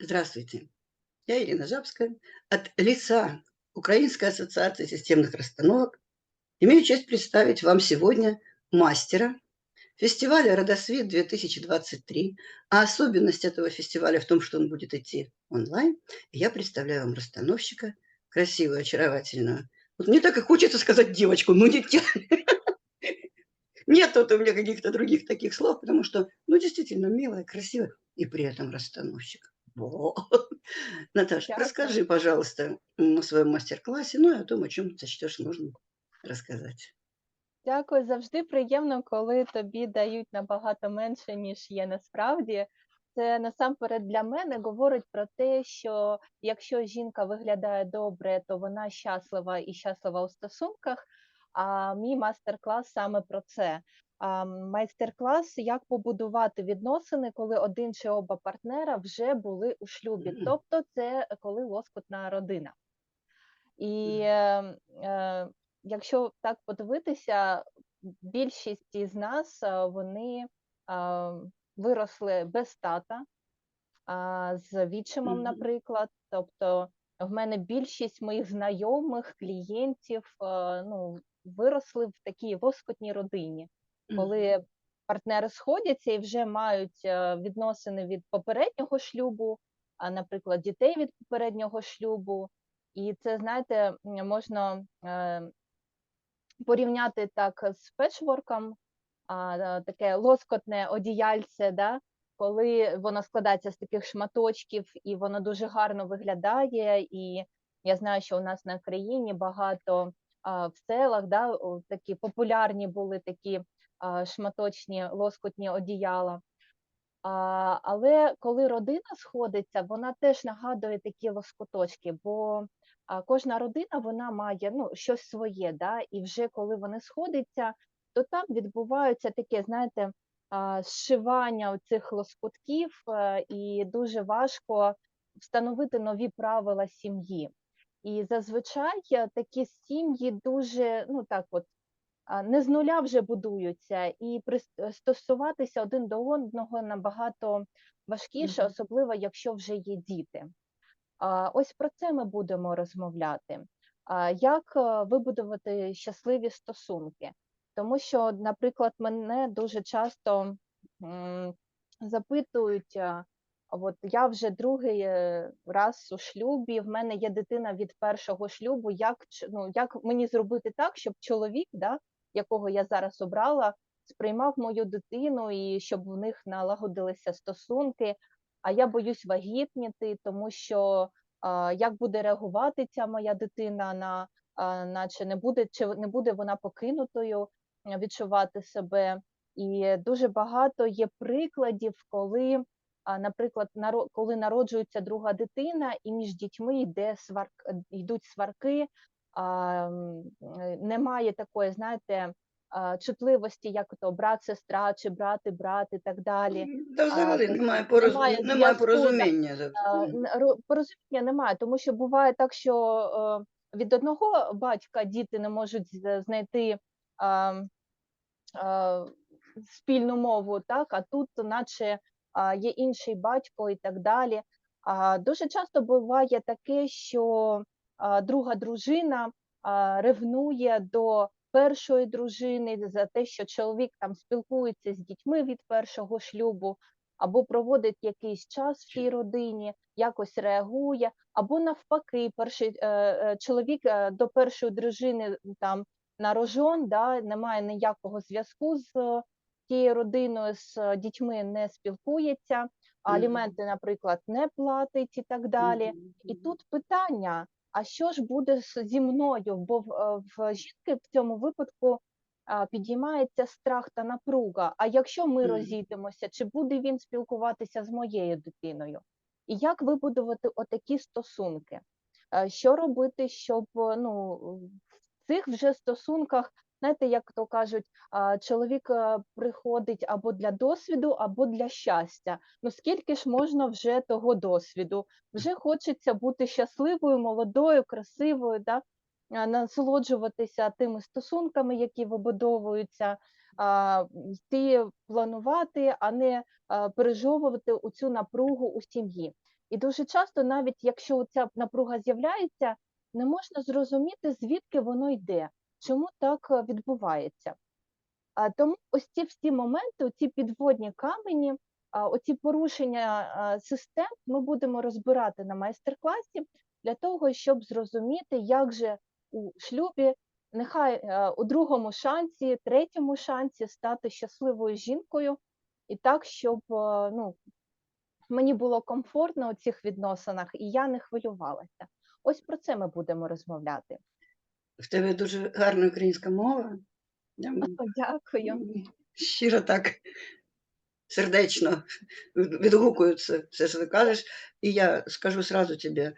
Здравствуйте. Я Ирина Жабская. От лица Украинской ассоциации системных расстановок имею честь представить вам сегодня мастера фестиваля «Родосвет-2023». А особенность этого фестиваля в том, что он будет идти онлайн. Я представляю вам расстановщика, красивую, очаровательную. Вот мне так и хочется сказать девочку, но не те- Нет тут у меня каких-то других таких слов, потому что, ну, действительно, милая, красивая и при этом расстановщик. Во. Наташа, Дякую. расскажи, пожалуйста, м, о своем мастер-классе, ну и о том, о чем сочтешь нужным рассказать. Дякую. Завжди приємно, коли тобі дають набагато менше, ніж є насправді. Це насамперед для мене говорить про те, що якщо жінка виглядає добре, то вона щаслива і щаслива у стосунках. А мій майстер-клас саме про це. Майстер-клас, як побудувати відносини, коли один чи оба партнера вже були у шлюбі. Тобто, це коли лоскутна родина. І е, е, якщо так подивитися, більшість із нас е, вони е, виросли без тата, з відчимом, наприклад. Тобто, в мене більшість моїх знайомих, клієнтів е, ну, виросли в такій лоскутній родині. Коли партнери сходяться і вже мають е, відносини від попереднього шлюбу, а, наприклад, дітей від попереднього шлюбу. І це, знаєте, можна е, порівняти так з печворком, е, таке лоскотне одіяльце, да? коли воно складається з таких шматочків, і воно дуже гарно виглядає. І я знаю, що у нас на країні багато в селах да, такі популярні були такі шматочні лоскотні одіяла. Але коли родина сходиться, вона теж нагадує такі лоскоточки, бо кожна родина вона має ну, щось своє, да? і вже коли вони сходяться, то там відбувається таке, знаєте, зшивання цих лоскутків, е, і дуже важко встановити нові правила сім'ї. І зазвичай е, такі сім'ї дуже, ну так от, не з нуля вже будуються, і пристосуватися один до одного набагато важкіше, особливо якщо вже є діти. А, Ось про це ми будемо розмовляти. Як е, вибудувати щасливі стосунки? Тому що, наприклад, мене дуже часто запитують, от я вже другий е, раз у шлюбі, в мене є дитина від першого шлюбу. Як ну, як мені зробити так, щоб чоловік, да, якого я зараз обрала, сприймав мою дитину і щоб в них налагодилися стосунки? А я боюсь вагітніти, тому що а, як буде реагувати ця моя дитина на, а, наче не буде, чи не буде вона покинутою е, відчувати себе. І дуже багато є прикладів, коли, наприклад, коли народжується друга дитина, і між дітьми йде сварк, йдуть сварки, немає такої, знаєте, чутливості, як то брат, сестра, чи брати, брат і так далі. Та взагалі тобто немає, порозу... немає немає порозуміння. порозуміння немає, тому що буває так, що від одного батька діти не можуть знайти спільну мову, так, а тут, наче є інший батько і так далі. Дуже часто буває таке, що друга дружина ревнує до першої дружини за те, що чоловік там спілкується з дітьми від першого шлюбу, або проводить якийсь час в тій родині, якось реагує, або навпаки, перший е, е, чоловік е, до першої дружини там на рожон, да, немає ніякого зв'язку з тією родиною, з е, дітьми не спілкується, аліменти, наприклад, не платить і так далі. І тут питання: а що ж буде зі мною? Бо в, е, в жінки в цьому випадку підіймається страх та напруга. А якщо ми розійдемося, чи буде він спілкуватися з моєю дитиною? І як вибудувати отакі стосунки? Е, Що робити, щоб е, ну, в цих вже стосунках, знаєте, як то кажуть, чоловік е, приходить або для досвіду, або для щастя. Ну скільки ж можна вже того досвіду? Вже хочеться бути щасливою, молодою, красивою, да? насолоджуватися тими стосунками, які вибудовуються, йти планувати, а не пережовувати цю напругу у сім'ї. І дуже часто, навіть якщо ця напруга з'являється, не можна зрозуміти, звідки воно йде, чому так е, відбувається. Тому ось ці всі моменти, ці підводні камені, оці порушення систем ми будемо розбирати на майстер-класі для того, щоб зрозуміти, як же у шлюбі, нехай е, у другому шансі, третьому шансі стати щасливою жінкою, і так, щоб е, ну, мені було комфортно у цих відносинах, і я не хвилювалася. Ось про це ми будемо розмовляти. В тебе дуже гарна українська мова. Я м, Дякую. м, щиро так сердечно від- відгукуються все, що ти кажеш. І я скажу сразу тебе,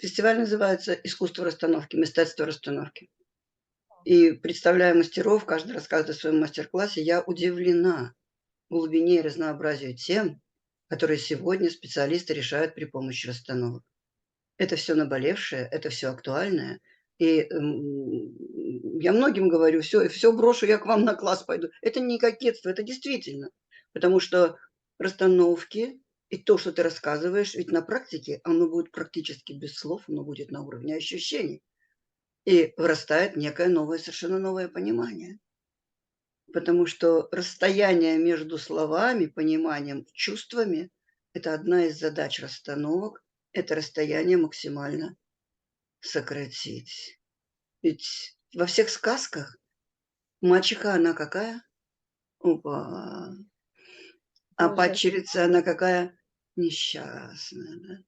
фестиваль называется «Искусство расстановки», «Мистецтво расстановки». И представляя мастеров, каждый рассказывает о своем мастер-классе, я удивлена глубине и разнообразию тем, которые сегодня специалисты решают при помощи расстановок. Это все наболевшее, это все актуальное. И м, я многим говорю, все, все брошу, я к вам на класс пойду. Это не кокетство, это действительно. Потому что расстановки и то, что ты рассказываешь, ведь на практике оно будет практически без слов, оно будет на уровне ощущений. И вырастает некое новое, совершенно новое понимание. Потому что расстояние между словами, пониманием, чувствами – это одна из задач расстановок, это расстояние максимально сократить. Ведь во всех сказках мачеха, она какая? Опа. А Боже. падчерица, она какая? Несчастная. да.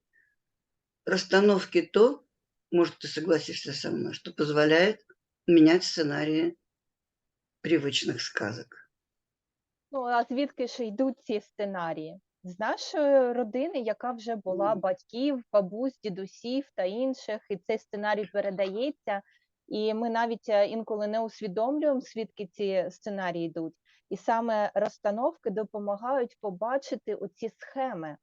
Расстановки то, может, ты согласишься со мной, что позволяет менять сценарии привычных сказок. Ну, а звідки ж йдуть ці сценарії? З нашої родини, яка вже була батьків, бабусь, дідусів та інших, і цей сценарій передається. І ми навіть е, інколи не усвідомлюємо, звідки ці сценарії йдуть. І саме розстановки допомагають побачити оці схеми,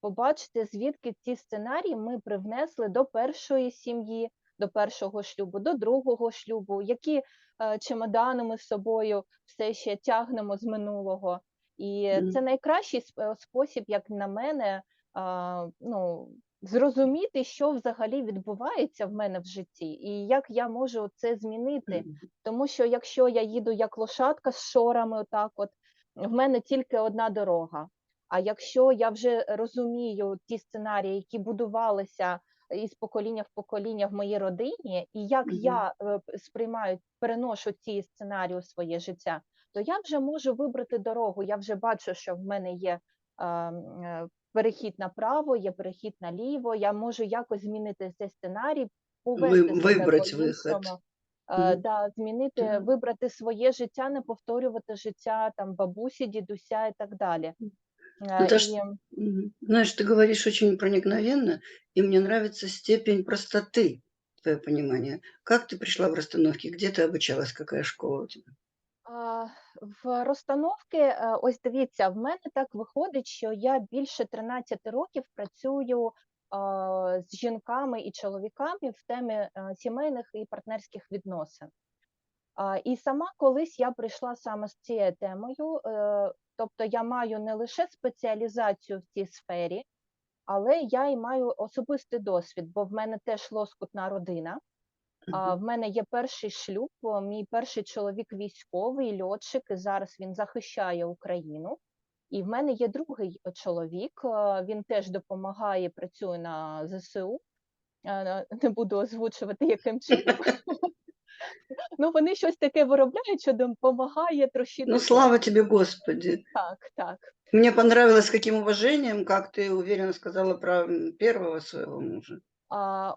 побачити, звідки ці сценарії ми привнесли до першої сім'ї, до першого шлюбу, до другого шлюбу, які е, чемодани ми з собою все ще тягнемо з минулого. І це найкращий е, спосіб, як на мене, ну, зрозуміти, що взагалі відбувається в мене в житті, і як я можу це змінити. Тому що якщо я їду як лошадка з шорами, отак от, в мене тільки одна дорога. А якщо я вже розумію ті сценарії, які будувалися із покоління в покоління в моїй родині, і як Мгм. я е, сприймаю, переношу ці сценарії у своє життя, то я вже можу вибрати дорогу. Я вже бачу, що в мене є е, м, е, перехід направо, є перехід наліво. Я можу якось змінити цей сценарій, повести Ви- себе вибрать вихід. по-іншому. Е, Мгм. да, змінити, Мгм. вибрати своє життя, не повторювати життя там бабусі, дідуся і так далі. Е, Наташ, і, Мгм. Знаешь, ты говоришь очень проникновенно, и мне нравится степень простоты, твое понимание. Как ты пришла в расстановки? Где ты обучалась? Какая школа у тебя? В розстановки, е, ось дивіться, в мене так виходить, що я більше 13 років працюю з жінками і чоловіками в темі е, сімейних і партнерських відносин. І сама колись я прийшла саме з цією темою, е, тобто я маю не лише спеціалізацію в цій сфері, але я і маю особистий досвід, бо в мене теж лоскутна родина. А, в мене є перший шлюб. Мій перший чоловік військовий, льотчик, і зараз він захищає Україну. І в мене є другий е, чоловік. Він теж допомагає, працює на ЗСУ. Е, Не буду озвучувати, яким чином. Ну, вони щось таке виробляють, що допомагає трощити. Ну, слава тебе, Господи. Так, так. Мне понравилось, с каким уважением, как ты уверенно сказала про м, первого своего мужа.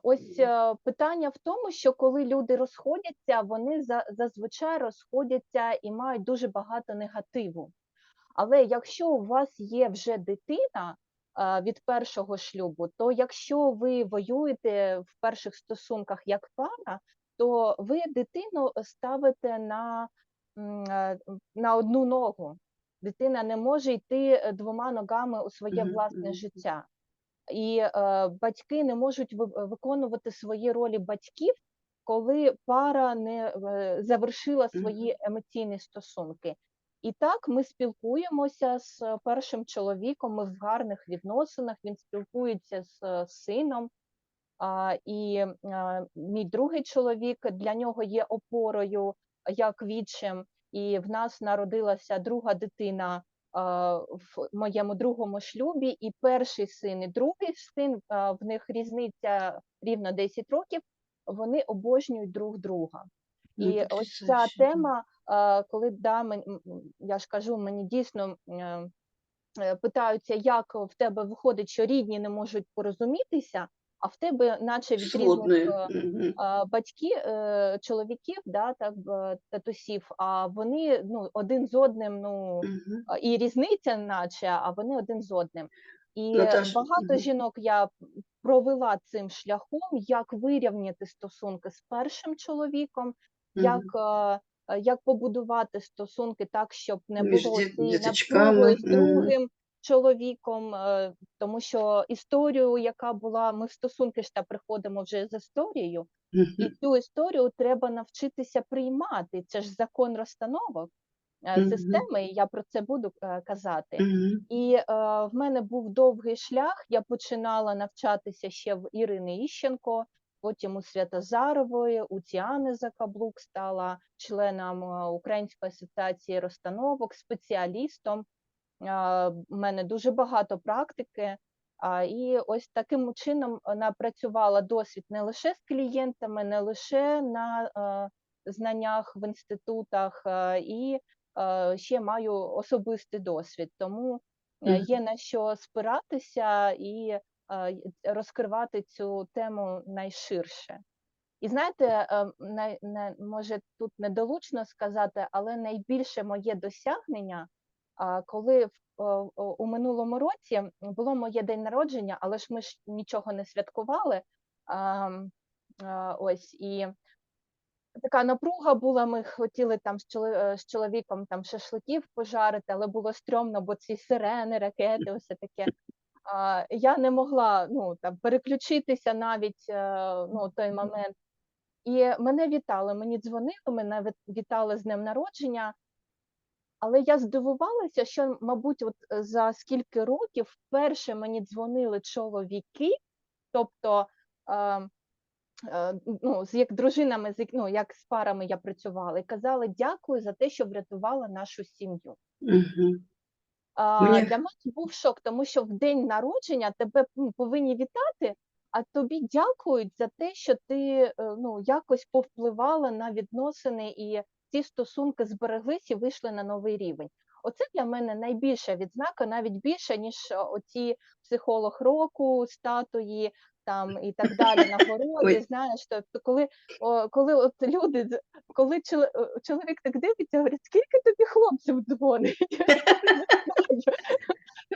Ось е, питання в тому, що коли люди розходяться, вони за, зазвичай розходяться і мають дуже багато негативу. Але якщо у вас є вже дитина від першого шлюбу, то якщо ви воюєте в перших стосунках як пара, то ви дитину ставите на, е, на одну ногу. Дитина не може йти е, двома ногами у своє власне життя. І е, батьки не можуть ви- виконувати свої ролі батьків, коли пара не е, завершила свої емоційні стосунки. І так ми спілкуємося з першим чоловіком, ми в гарних відносинах, він спілкується з е, сином. А, і а, мій другий чоловік для нього є опорою як відчим, і в нас народилася друга дитина в моєму другому шлюбі, і перший син, і другий син, в них різниця рівно 10 років. Вони обожнюють друг друга. Ну, І ось ця потрясающе, тема, коли да, мен- я ж кажу, мені дійсно е, питаються, як в тебе виходить, що рідні не можуть порозумітися, а в тебе, наче від різних е, батьки, е, чоловіків, да, так, татусів, а вони ну, один з одним, ну, і різниця, наче, а вони один з одним. І Наташ, багато жінок я провела цим шляхом, як вирівняти стосунки з першим чоловіком, як, е, як побудувати стосунки так, щоб не було цієї напруги з другим чоловіком, е, тому що історію, яка була, ми в стосунки ж та приходимо вже з історією, і цю історію треба навчитися приймати. Це ж закон розстановок е, системи, і я про це буду е, казати. І е, в мене був довгий шлях. Я починала навчатися ще в Ірини Іщенко, потім у Святозарової, у Тіани Закаблук стала членом Української асоціації розстановок, спеціалістом. В мене дуже багато практики. І ось таким чином е, напрацювала досвід не лише з клієнтами, не лише на знаннях в інститутах, і ще маю особистий досвід. Тому е, є на що спиратися і розкривати цю тему найширше. І знаєте, може тут недолучно сказати, але найбільше моє досягнення, коли у минулому році було моє день народження, але ж ми ж нічого не святкували. Ось і така напруга була. Ми хотіли там з, е, з чоловіком там шашликів пожарити, але було стрьомно, бо ці сирени, ракети, все таке. Я не могла ну, там, переключитися навіть е, ну, той момент. І мене вітали, мені дзвонили, мене вітали з днем народження. Але я здивувалася, що, мабуть, от е, за скільки років вперше мені дзвонили чоловіки, тобто е, е, ну, з як дружинами, з ну, як з парами я працювала, і казали дякую за те, що врятувала нашу сім'ю. Мгм. А, Мені для мене був шок, тому що в день народження тебе ну, повинні вітати, а тобі дякують за те, що ти е, ну, якось повпливала на відносини і ці стосунки збереглись і вийшли на новий рівень. Оце для мене найбільша відзнака, навіть більше, ніж е, оці психолог року, статуї там і так далі, нагороди. Ой. Знаєш, тобто, коли, о, коли от люди, з- коли чоло- е, чоловік так дивиться, говорить, скільки тобі хлопців дзвонить?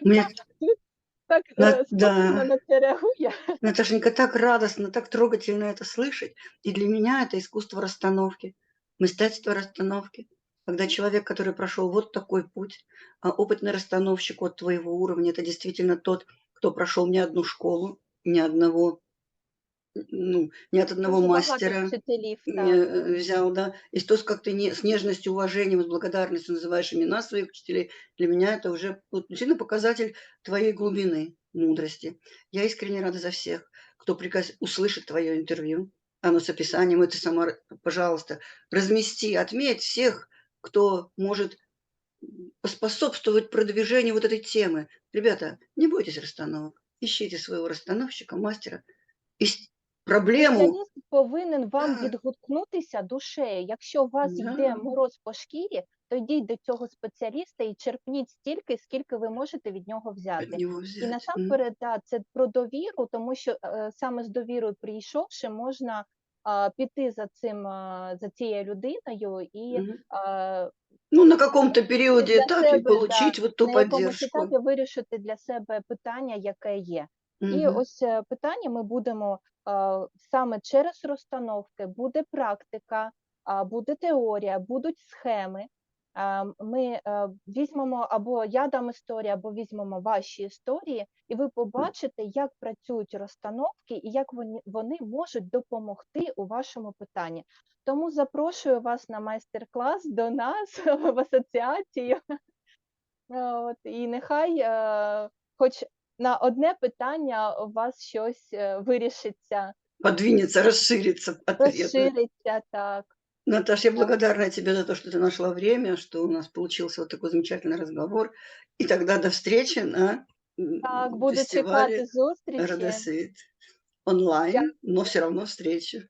Мне так на- е, спокійно да. на це реагує. Наташенька, так радостно, так трогательно это слышать. И для меня это искусство расстановки, Мастерство расстановки. Когда человек, который прошел вот такой путь, а опытный расстановщик от твоего уровня, это действительно тот, кто прошел не одну школу, ни одного, ну, ни от одного багато мастера, так. э, взял, да. И то, как ты не, с нежностью, уважением, с благодарностью называешь имена своих учителей, для меня это уже действительно показатель твоей глубины, мудрости. Я искренне рада за всех, кто приказ... услышит твое интервью, оно с описанием, и ты сама, р- пожалуйста, размести, отметь всех, кто может м, поспособствовать продвижению вот этой темы. Ребята, не бойтесь расстановок. Ищите своего расстановщика, мастера. И с- проблему... Спеціаліст повинен вам Да. відгукнутися душею. Якщо у вас йде Да. мороз по шкірі, то йдіть до цього спеціаліста і черпніть стільки, скільки ви можете від нього взяти. него І взять. М. насамперед, да, це про довіру, тому що е, саме з довірою прийшовши, можна а, піти за цим а, за цією людиною і а, Ну, на каком-то для этапе себе, да, ту на поддержку. етапі вирішити для себе питання, яке є. І ось е, питання ми будемо е, саме через розстановки, буде практика, буде теорія, будуть схеми. Ми візьмемо або я дам історію, або візьмемо ваші історії, і ви побачите, як працюють розстановки і як вони, вони можуть допомогти у вашому питанні. Тому запрошую вас на майстер-клас до нас в асоціацію. От, і нехай хоч на одне питання у вас щось вирішиться, Подвинется, расширится ответ. розшириться так. Наташ, я благодарна тебе за то, что ты нашла время, что у нас получился вот такой замечательный разговор. И тогда до встречи на Так, буду фестивале чекати зустрічі. Родосвет. Онлайн, но все равно встречи.